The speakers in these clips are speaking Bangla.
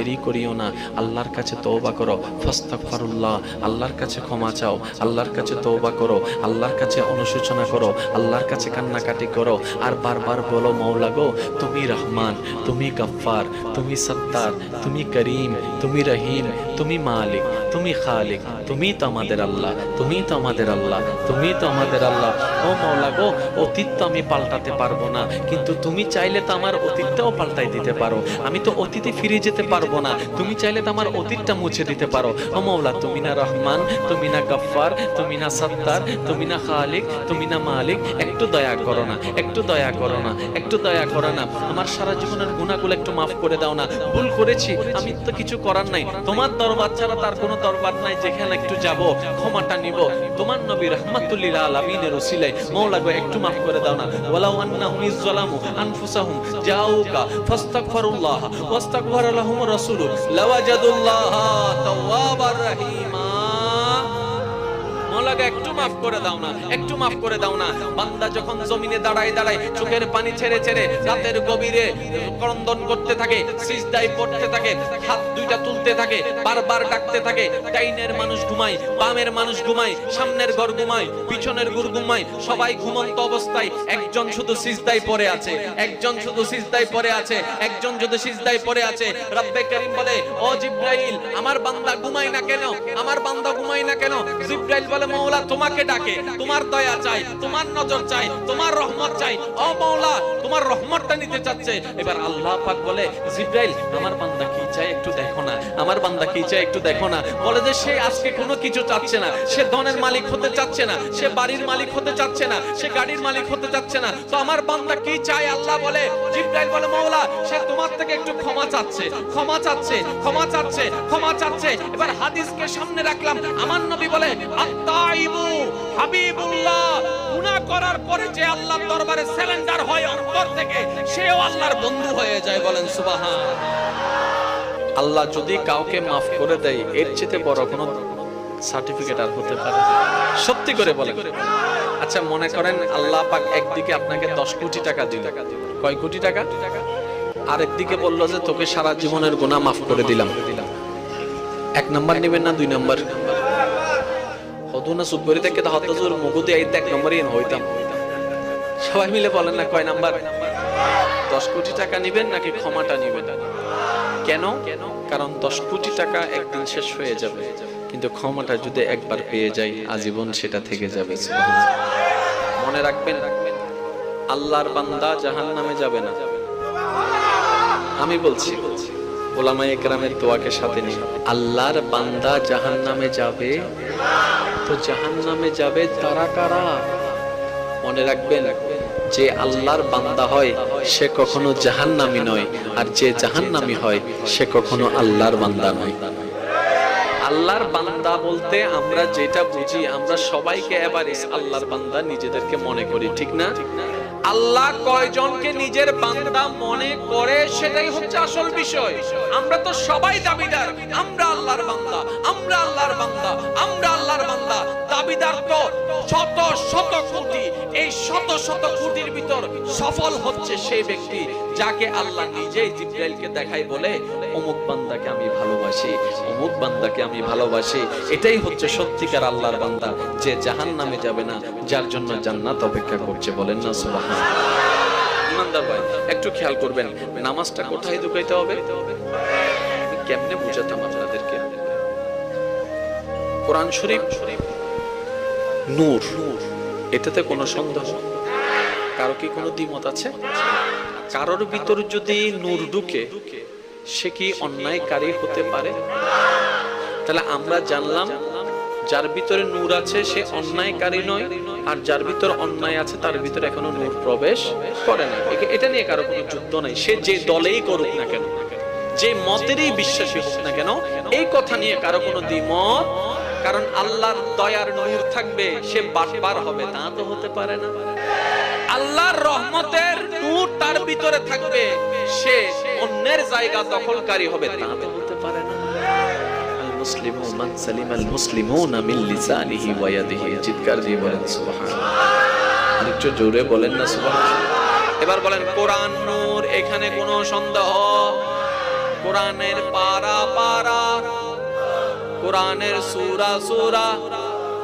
দেরি করিও না। আল্লাহর কাছে তওবা করো। ফাস্তাগফিরুল্লাহ। আল্লাহর কাছে ক্ষমা চাও। আল্লাহর কাছে তওবা করো। আল্লাহর কাছে অনুশোচনা করো। আল্লাহর কাছে কান্নাকাটি করো। আর বারবার বলো, মৌলা গো, তুমি রহমান, তুমি গফফার, তুমি সত্তার, তুমি করিম, তুমি রহিম, তুমি মালিক, তুমি খালিক, তুমি তো আমাদের আল্লাহ, তুমি তো আমাদের আল্লাহ, তুমি তো আমাদের আল্লাহ। ও মৌলা গো, অতীত তো আমি পাল্টাতে পারব না, কিন্তু তুমি চাইলে তো আমার অতীতটাও পাল্টাই দিতে পারো। আমি তো অতীতে ফিরে যেতে পারব না। তুমি চাইলে তো আমার অতীতটা মুছে দিতে পারো। মৌলা, তুমি না রহমান, তুমি না গফফার, তুমি না সত্তার, তুমি না খালিক, তুমি না মালিক। একটু দয়া করো না, একটু দয়া করো না, একটু দয়া করো না। আমার সারা জীবনের গুণাগুলো একটু মাফ করে দাও না। ভুল করেছি, আমি তো কিছু করার নাই। তোমার দরবার ছাড়া তার কোনো দরবার নাই, যেখানে একটু যাব, ক্ষমাটা নিব। তোমার নবী রহমাতুল্লিল আলামিনের ওসিলায়। মৌলা গো, একটু মাফ করে দাও না। ওয়ালাউ আন্নাহুম ইজ্জালামু আনফুসাহুম। জাউকা ফাস্তাগফিরুল্লাহ, ওয়াস্তাগফার লাহুম الرسول لوجدوا الله توابا رحيما. মৌলাকে একটু মাফ করে দাও না, একটু মাফ করে দাও না। বান্দা যখন জমিনে দাঁড়ায় দাঁড়ায়, চোখের পানি ছেড়ে ছেড়ে রাতের গভীরে করতে থাকে পড়তে থাকে, হাত দুইটা তুলতে থাকে, বারবার ডাকতে থাকে, ডাইনের মানুষ ঘুমায়, বামের মানুষ ঘুমায়, সামনের ঘর ঘুমায়, পিছনের ঘর ঘুমায়, সবাই ঘুমন্ত অবস্থায়, একজন শুধু সিজদায় পড়ে আছে, একজন শুধু সিজদায় পড়ে আছে, একজন শুধু সিজদায় পড়ে আছে। রব্বে করিম বলে, ও জিব্রাইল, আমার বান্দা ঘুমায় না কেন? আমার বান্দা ঘুমায় না কেন? জিব্রাইল বলে মৌলা তোমাকে ডাকে, তোমার দয়া চাই, তোমার নজর চাই, তোমার রহমত চাই। ও মৌলা, তোমার রহমতটা নিতে চাচ্ছে। এবার আল্লাহ পাক বলে, জিব্রাইল, আমার বান্দা কি চাই একটু দেখো না। আমার বান্দা কি চাই একটু দেখো না। বলে যে সে আজকে কোনো কিছু চাচ্ছে না। সে ধনের মালিক হতে চাচ্ছে না। সে বাড়ির মালিক হতে চাচ্ছে না। সে গাড়ির মালিক হতে চাচ্ছে না। তো আমার বান্দা কি চাই আল্লাহ বলে, জিব্রাইল বলে সে তোমার থেকে একটু ক্ষমা চাচ্ছে। ক্ষমা চাচ্ছে ক্ষমা চাচ্ছে ক্ষমা চাচ্ছে। এবার হাদিসকে সামনে রাখলাম। আমার নবী বলে, আত্তাইবু হাবিবুল্লাহ। গুনাহ করার পরে যে আল্লাহর দরবারে সিলিন্ডার হয় অন্তর থেকে, সেও আল্লাহর বন্ধু হয়ে যায় বলেন সুবহান আল্লাহ যদি কাউকে মাফ করে দেয়, এর চেয়ে বড় কোনো সার্টিফিকেট আর হতে পারে সত্যি করে বলে আচ্ছা মনে করেন আল্লাহ পাক একদিকে আপনাকে দশ কোটি টাকা দিল। কয় কোটি টাকা? আর একদিকে বলল যে, তোকে সারা জীবনের গুনাহ মাফ করে দিলাম। এক নাম্বার নেবেন না দুই নাম্বার? হতো না সুপরি থেকে হতো জোর মুগুদি আইতে এক নম্বরই হইতাম। সবাই মিলে বলেন না কয় নাম্বার? দশ কোটি টাকা নিবেন নাকি ক্ষমাটা নিবেন? কেন? কারণ দশ কোটি টাকা একদিন শেষ হয়ে যাবে। কিন্তু ক্ষমাটা যদি একবার পেয়ে যাই, আজীবন সেটা থেকে যাবে। মনে রাখবেন, আল্লাহর বান্দা জাহান নামে যাবে না। আমি বলছি ওলামা একরামের দোয়াকে সাথে নিয়ে আল্লাহর বান্দা জাহান নামে যাবে, তো জাহান নামে যাবে তারা কারা? মনে রাখবেন, যে আল্লাহর বান্দা হয় সে কখনো জাহান্নামী নয়, আর যে জাহান্নামী হয়, সে কখনো আল্লাহর বান্দা নয়। আল্লাহর বান্দা বলতে আমরা যেটা বুঝি, আমরা সবাইকে এভারেজ আল্লাহর বান্দা নিজেদেরকে মনে করি, ঠিক না? আল্লাহ কয়জনকে নিজের বান্দা মনে করে সেটাই হচ্ছে আসল বিষয়। আমরা তো সবাই দাবিদার। আমরা আল্লাহর বান্দা। আমরা আল্লাহর বান্দা। আমরা আল্লাহর বান্দা। দাবিদার তো শত শত কোটি। এই শত শত কোটির ভিতর সফল হচ্ছে সেই ব্যক্তি যাকে আল্লাহ নিজেই জিব্রাইলকে দেখাই বলে অমুক বান্দাকে আমি ভালোবাসি, অমুক বান্দাকে আমি ভালোবাসি। এটাই হচ্ছে সত্যিকার আল্লাহর বান্দা, যে জাহান নামে যাবে না, যার জন্য জান্নাত অপেক্ষা করছে, বলেন না সুবহান ইমানদার ভাই, একটু খেয়াল করবেন, নামাজটা কোথায় ঢুকাইতে হবে? কেমনে বুঝাতাম আপনাদেরকে? কোরআন শরীফ, নূর, এটাতে কোনো সন্দেহ? কারও কি কোনো দ্বিমত আছে? কারোর ভিতর যদি নূর ঢুকে সে কি অন্যায়কারী হতে পারে? তাহলে আমরা জানলাম, যার ভিতরে নূর আছে সে অন্যায়কারী নয়, আর যার ভিতর অন্যায় আছে তার ভিতরে এখনও নূর প্রবেশ করে না এটা নিয়ে কারও কোনো যুদ্ধ নাই। সে যে দলেই করুক না কেন, যে মতেরই বিশ্বাসী হোক না কেন, এই কথা নিয়ে কারও কোনো দ্বিমত কারণ আল্লাহর দয়ার নূর থাকবে সে বাটপার হবে তা তো হতে পারে না। আল্লাহর রহমতের নূর তার ভিতরে থাকবে সে অন্যের জায়গা দখলকারী হবে তা তো হতে পারে না। আল মুসলিমু সালিম আল মুসলিমুনা লিসানিহি ওয়া ইয়াদিহি। চিৎকার দিয়ে বলেন সুবহানাল্লাহ আরেকটু জোরে বলেন না সুবহানাল্লাহ এবার বলেন কোরআন নূর এখানে কোনো সন্দেহ? কোরআনের পারা পারা কোরআনের সুরা সুরা।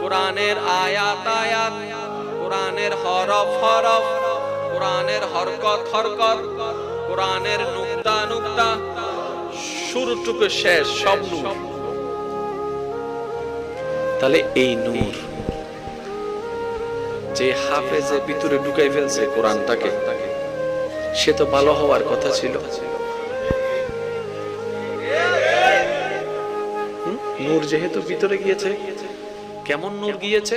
কোরআনের আয়াত আয়াত। কোরআনের হরফ হরফ। কোরআনের হরকত হরকত। কোরআনের নুক্তা নুক্তা। শুরুটুকু শেষ, সব নূর। তাহলে এই নূর, যে হাফেজে ভিতরে ঢুকাই ফেলছে কোরআনটাকে, সে তো ভালো হওয়ার কথা ছিল। নূর যেহেতু ভিতরে গিয়েছে, কেমন নূর গিয়েছে?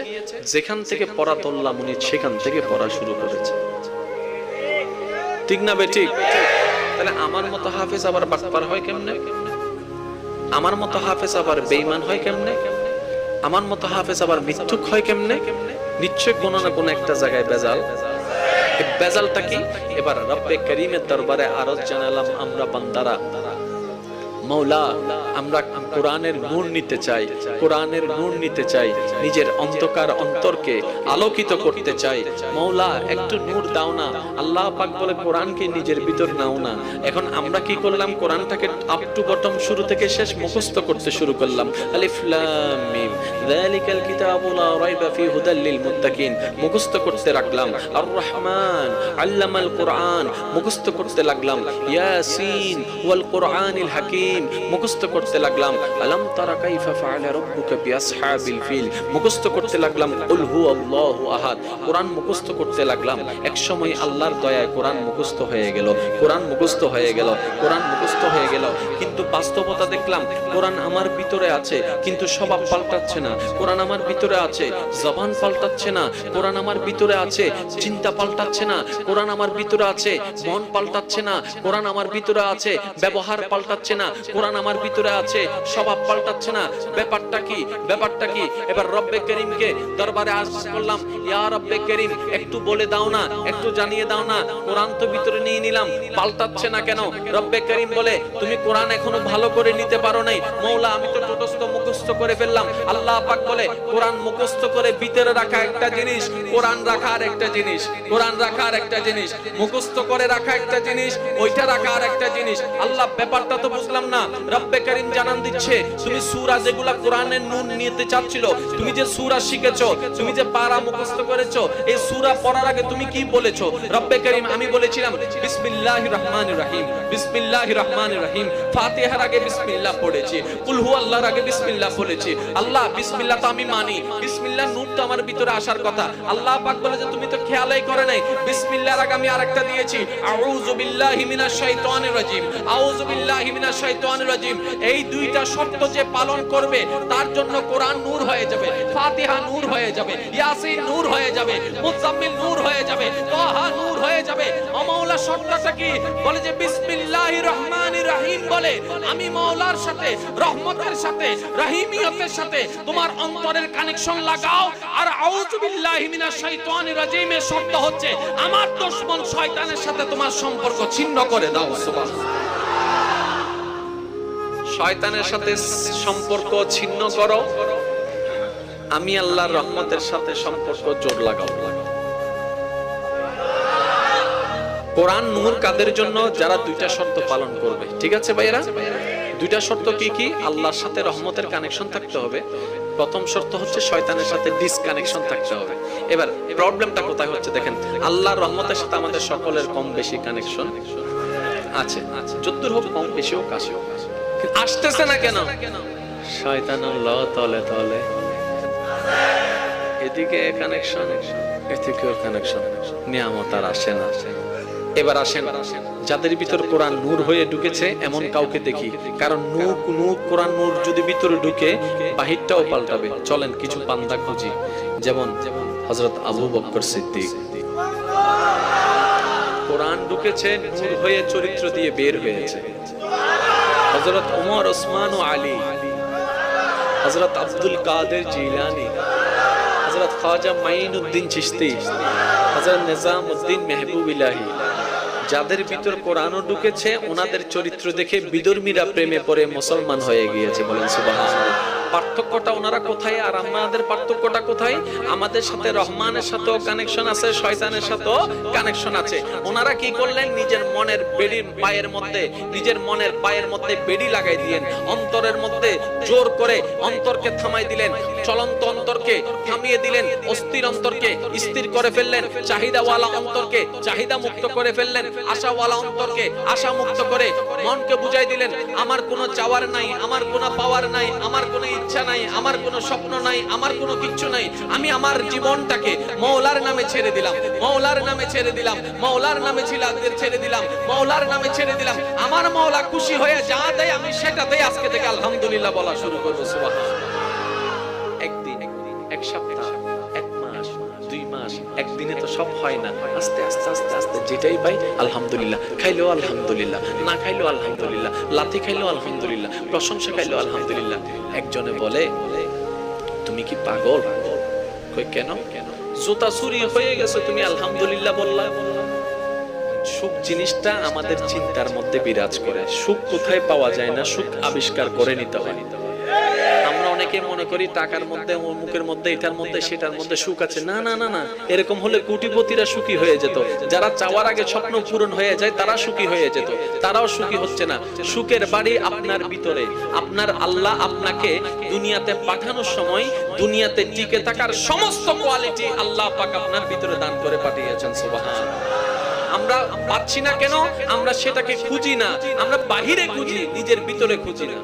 যেখান থেকে পড়া ধরলাম উনি সেখান থেকে পড়া শুরু করেছে। ঠিক না বে, ঠিক? তাহলে আমার মতো হাফেজ আবার বাটপার হয় কেমনে? আমার মতো হাফেজ আবার বেইমান হয় কেমনে? আমার মতো হাফেজ আবার মিথ্যুক হয় কেমনে? নিশ্চয় কোনো না কোনো একটা জায়গায় বেজাল। বেজালটা কি? এবার রব্বে করিমের দরবারে আরজ জানালাম, আমরা বান্দারা মৌলা, আমরা কোরআনের নূর নিতে চাই, কোরআনের নূর নিতে চাই, নিজের অন্ধকার অন্তরকে আলোকিত করতে চাই। মৌলা, একটু নূর দাও না, আল্লাহ পাক বলে কোরআনকে নিজের ভিতর নাও না। এখন আমরা কি করলাম? কোরআনটাকে আপ টু বটম শুরু থেকে শেষ মুখস্থ করতে শুরু করলাম। আলিফ, লাম, মিম। যালিকাল কিতাবু লা রাইবা ফি হুদাল লিল মুত্তাকিন। মুখস্থ করতে রাখলাম আর রহমান আল্লামাল কোরআন। মুখস্থ করতে লাগলাম। ইয়াসিন ওয়াল কোরআনিল হাকিম। মুখস্থ করতে লাগলাম, আলাম তারা কাইফা ফাআলা রাব্বুকা বিআসহাবিল ফিল? মুখস্থ করতে লাগলাম কুল হু আহাদ। কোরআন মুখস্থ করতে লাগলাম, এক সময় আল্লাহর দয়ায় কোরআন মুখস্থ হয়ে গেল, কোরআন মুখস্থ হয়ে গেল, কোরআন মুখস্থ হয়ে গেল। কিন্তু বাস্তবতা দেখলাম, কোরআন আমার ভিতরে আছে, কিন্তু স্বভাব পাল্টাচ্ছে না। কোরআন আমার ভিতরে আছে, জবান পাল্টাচ্ছে না। কোরআন আমার ভিতরে আছে, চিন্তা পাল্টাচ্ছে না। কোরআন আমার ভিতরে আছে, মন পাল্টাচ্ছে না। কোরআন আমার ভিতরে আছে, ব্যবহার পাল্টাচ্ছে না। কোরআন আমার ভিতরে আছে, স্বভাব পাল্টাচ্ছে না। ব্যাপারটা কি? ব্যাপারটা কি? এবার রব্বে করিমকে দরবারে আজ করলাম, ইয়া রব্বে করিম, একটু বলে দাও না, একটু জানিয়ে দাও না, কোরআন তো ভিতরে নিয়ে নিলাম, পাল্টাচ্ছে না কেন? রব্বে করিম বলে, তুমি কোরআন এখনও ভালো করে নিতে পারো নাই। মৌলা, আমি তো টোটস্থ মুখস্থ করে ফেললাম। আল্লাহ পাক বলে, কোরআন মুখস্থ করে ভিতরে রাখা একটা জিনিস, কোরআন রাখার একটা জিনিস, কোরআন রাখার একটা জিনিস, মুখস্থ করে রাখা একটা জিনিস, ওইটা রাখার একটা জিনিস। আল্লাহ, ব্যাপারটা তো বুঝলাম না। রব্বে করিম জানান দিচ্ছে, তুমি সূরা যেগুলা কোরআনের নুন নিতে চাচ্ছিল, তুমি যে সূরা শিখেছো, তুমি যে পারা মুখস্থ করেছ, এই সূরা পড়ার আগে তুমি কি বলেছ? রব্বে করিম, আমি বলেছিলাম, বিসমিল্লাহির রহমানির রহিম, বিসমিল্লাহির রহমানির রহিম, ফাতিহার আগে বিসমিল্লাহ পড়েছি, কুল হু আল্লাহর আগে বিসমিল্লাহ বলেছি আল্লাহ, বিসমিল্লাহ তো আমি মানি, বিসমিল্লাহ নূর তো আমার ভিতরে আসার কথা। আল্লাহ পাক বলে যে তুমি তো খেয়ালই করে নাই, বিসমিল্লাহর আগে আমি আরেকটা দিয়েছি আউযু বিল্লাহি মিনাশ শাইতানির রাজিম আউযু বিল্লাহি মিনাশ শাইতানির রাজিম এই দুইটা শর্ত যে পালন করবে, তার জন্য কোরআন নূর হয়ে যাবে, ফাতিহা নূর হয়ে যাবে, ইয়াসিন নূর হয়ে যাবে নূর হয়ে যাবে নূর হয়ে যাবে। মাওলা শর্তটা কি? বলে যে রহিম বলে, আমি মাওলার সাথে, রহমতের সাথে, রহিমিয়তের সাথে তোমার অন্তরের কানেকশন লাগাও। আর আউযু বিল্লাহি মিনাশ শাইতানির রাজিমের শর্ত হচ্ছে, আমার দুশমন শয়তানের সাথে তোমার সম্পর্ক ছিন্ন করে দাও, সুবহানাল্লাহ। শয়তানের সাথে সম্পর্ক ছিন্ন করো। আমি আল্লাহর রহমতের সাথে সম্পর্ক জোর লাগাও। কোরআন নূর কাদের জন্য? যারা দুইটা শর্ত পালন করবে। ঠিক আছে ভাইরা দুইটা শর্ত কি কি? আল্লাহর সাথে রহমতের কানেকশন থাকতে হবে। প্রথম শর্ত হচ্ছে শয়তানের সাথে ডিসকানেকশন থাকতে হবে। এবার প্রবলেমটা কোথায় হচ্ছে দেখেন। আল্লাহর রহমতের সাথে আমাদের সকলের কম বেশি কানেকশন আছে। যদ্দূর হোক, কম বেশি হোক আসে হোক আসতেছে না কেন? শয়তান তলে তলে। এদিকে কানেকশন এদিকেও কানেকশন নিয়ামত আর আসে না। এবার আসেন, যাদের ভিতর কোরআন নূর হয়ে ঢুকেছে, এমন কাউকে দেখি। কারণ নূর নূর, কোরআন নূর যদি ভিতরে ঢুকে, বাহিরটাও পাল্টাবে। চলেন, কিছু পান্দা খুঁজি। যেমন হযরত আবু বকর সিদ্দিক। কোরআন ঢুকেছে, নূর হয়ে চরিত্র দিয়ে বের হয়েছে। হযরত উমর ওসমান ও আলী হজরত আব্দুল কাদের জিলানি হজরত খাজা মাইন উদ্দিন চিস্তি হজরত নিজাম উদ্দিন মেহবুব ইলাহি, যাদের ভিতর কোরআনও ঢুকেছে, ওনাদের চরিত্র দেখে বিদর্মীরা প্রেমে পড়ে মুসলমান হয়ে গিয়েছে বলেন সুবহানাল্লাহ। পার্থক্যটা ওনারা কোথায় আর আমাদের পার্থক্যটা কোথায়? আমাদের সাথে রহমানের সাথেও কানেকশন আছে, শয়তানের সাথেও কানেকশন আছে। ওনারা কি করলেন? নিজের মনের বেডির পায়ের মধ্যে, নিজের মনের পায়ের মধ্যে বেডি লাগাই দিলেন। অন্তরের মধ্যে জোর করে অন্তরকে থামাই দিলেন। চলন্ত অন্তরকে থামিয়ে দিলেন। অস্থির অন্তরকে স্থির করে ফেললেন। চাহিদাওয়ালা অন্তরকে চাহিদা মুক্ত করে ফেললেন। আশাওয়ালা অন্তরকে আশা মুক্ত করে মনকে বুঝাই দিলেন, আমার কোনো চাওয়ার নাই, আমার কোনো পাওয়ার নাই, আমার কোনো ইচ্ছা নাই, আমার কোনো স্বপ্ন নাই, আমার কোনো কিচ্ছু নাই। আমি আমার জীবনটাকে মৌলার নামে ছেড়ে দিলাম, মৌলার নামে ছেড়ে দিলাম, মৌলার নামে ছিলাদের ছেড়ে দিলাম, মৌলার নামে ছেড়ে দিলাম। আমার মৌলা খুশি হয়ে যা দেয়, আমি সেটাতেই আজকে থেকে আলহামদুলিল্লাহ বলা শুরু করব, সুবহানাল্লাহ। একদিন, এক সপ্তাহ। একদিনে তো সব হয় না। আস্তে আস্তে আস্তে আস্তে যেটাই পাই আলহামদুলিল্লাহ। খাইলেও আলহামদুলিল্লাহ, না খাইলেও আলহামদুলিল্লাহ, লাথি খাইলেও আলহামদুলিল্লাহ, প্রশংসা খাইলেও আলহামদুলিল্লাহ। একজনে বলে, তুমি কি পাগল? কই কেন কেন? জুতা চুরি হয়ে গেছে, তুমি আলহামদুলিল্লাহ বললা। সুখ জিনিসটা আমাদের চিন্তার মধ্যে বিরাজ করে। সুখ কোথায় পাওয়া যায় না, সুখ আবিষ্কার করে নিতে হয়। অনেকে মনে করি টাকার মধ্যে মুখের মধ্যে, এটার মধ্যে, সেটার মধ্যে সুখ আছে। না না না না। এরকম হলে কোটিপতিরা সুখী হয়ে যেত। যারা চাওয়ার আগে স্বপ্ন পূরণ হয়ে যায়, তারা সুখী হয়ে যেত। তারাও সুখী হচ্ছে না। সুখের বাড়ি আপনার ভিতরে। আপনার আল্লাহ আপনাকে দুনিয়াতে পাঠানোর সময়, দুনিয়াতে টিকে থাকার সমস্ত কোয়ালিটি আল্লাহ পাক আপনার ভিতরে দান করে পাঠিয়েছেন সুবহান আমরা পাচ্ছি না কেন? আমরা সেটাকে খুঁজি না। আমরা বাহিরে খুঁজি, নিজের ভিতরে খুঁজি না।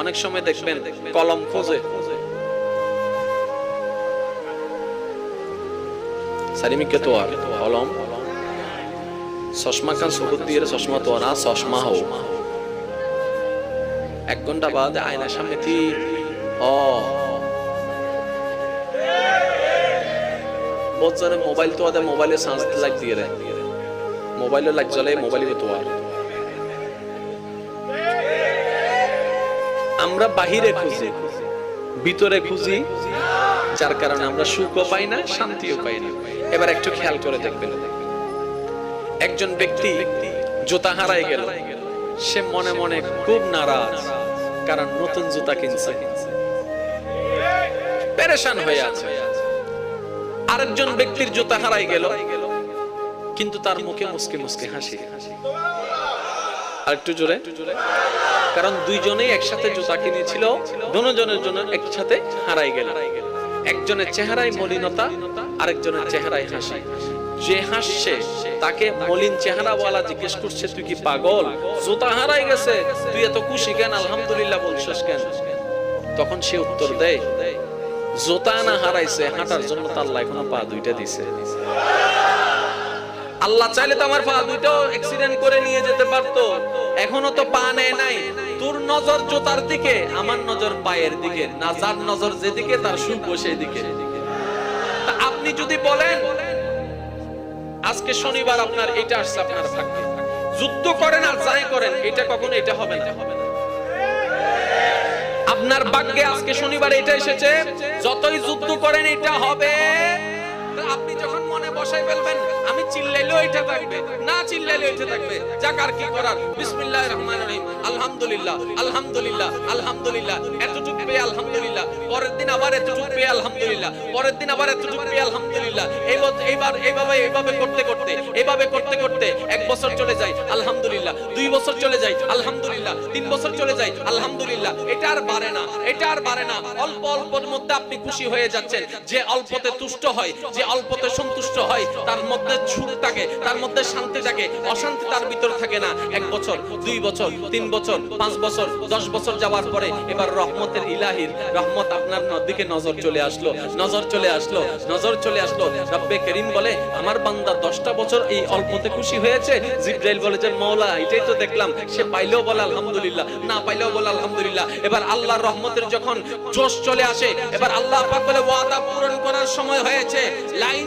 অনেক সময় দেখবেন কলম খোঁজে। সারিমিকে তো আর কলম। চশমা সবুজ দিয়ে চশমা তো না, চশমা হও। এক ঘণ্টা বাদ আয়নার সামনে কি? ও বলছে মোবাইল তো আদে মোবাইলে চার্জ লাগ দিয়ে। রে মোবাইলে লাগ জ্বলে, মোবাইলে তো আর আমরা বাহিরে খুঁজি, ভিতরে খুঁজি, যার কারণে আমরা সুখও পাই না, শান্তিও পাই না। এবার একটু খেয়াল করে দেখবেন। একজন ব্যক্তি জুতা হারাই গেল। সে মনে মনে খুব নারাজ, কারণ নতুন জুতা কিনছে। পেরেশান হয়ে আছে। আরেকজন ব্যক্তির জুতা হারাই গেল, কিন্তু তার মুখে মুসকে মুসকে হাসি। আর একটু জোরে। কারণ দুইজনেই একসাথে জুতা কিনেছিল, দুজনের জন্য একসাথে হারাই গেল। একজনের চেহারায় মলিনতা, আরেকজনের চেহারায় হাসি। যে হাসছে, তাকে মলিন চেহারাওয়ালা জিজ্ঞেস করছে, তুই কি পাগল? জুতা হারাই গেছে। তুই এত খুশি কেন? আলহামদুলিল্লাহ বলছিস কেন? তখন সে উত্তর দেয়, জোতা না হারাইছে, হাঁটার জন্য তার আল্লাহ এখনও পা দুইটা দিছে। আল্লাহ চাইলে তো আমার পা দুইটাও অ্যাক্সিডেন্ট করে নিয়ে যেতে পারতো। এখনও তো পা নেয় নাই। তোর নজর জোতার দিকে, আমার নজর পায়ের দিকে, না যার নজর যেদিকে, তার সুখ সেই দিকে আপনি যদি বলেন, আজকে শনিবার আপনার এটা আসছে, আপনার ভাগ্যে যুদ্ধ করেন আর যাই করেন, এটা কখনো, এটা হবে না। আপনার ভাগ্যে আজকে শনিবার এটা এসেছে, যতই যুদ্ধ করেন, এটা হবে। মনে বসাই ফেলবেন, আমি চিল্লাইলেও এটা থাকবে, না চিল্লাইলেও এটা থাকবে। যাকার কি করার বিসমিল্লাহির রহমানির রহিম, আলহামদুলিল্লাহ আলহামদুলিল্লাহ আলহামদুলিল্লাহ, এতটুকু পেয়ে আলহামদুলিল্লাহ, পরের দিন আবার এতটুকু পেয়ে আলহামদুলিল্লাহ, পরের দিন আবার এতটুকু পেয়ে আলহামদুলিল্লাহ এই বছর- এইবার, এইভাবে এইভাবে করতে করতে, এইভাবে করতে করতে এক বছর চলে যায়, আলহামদুলিল্লাহ, দুই বছর চলে যায়, আলহামদুলিল্লাহ, তিন বছর চলে যায়, আলহামদুলিল্লাহ, এটা আর বাড়ে না, এটা আর বাড়ে না, অল্প অল্পর মধ্যে আপনি খুশি হয়ে যাচ্ছেন, যে অল্পতে তুষ্ট হয়, যে অল্পতে সন্তুষ্ট হয়, তার মধ্যে সুখ থাকে, তার মধ্যে শান্তি থাকে। অশান্তি তার ভিতর থাকে না। এক বছর, দুই বছর, তিন বছর, পাঁচ বছর, দশ বছর যাওয়ার পরে এবার রহমতের ইলাহির, রহমত আপনার দিকে নজর চলে আসলো, নজর চলে আসলো, নজর চলে আসলো। রব্বে করিম বলে, আমার বান্দা দশটা বছর এই অল্পতে খুশি হয়েছে? জিব্রাইল বলে যে মৌলা এটাই তো দেখলাম, সে পাইলেও বলে আলহামদুলিল্লাহ, না পাইলেও বলে আলহামদুলিল্লাহ। এবার আল্লাহর রহমতের যখন জোশ চলে আসে, এবার আল্লাহ পাক বলে, ওয়াদা পূরণ করার সময় হয়েছে। লাইন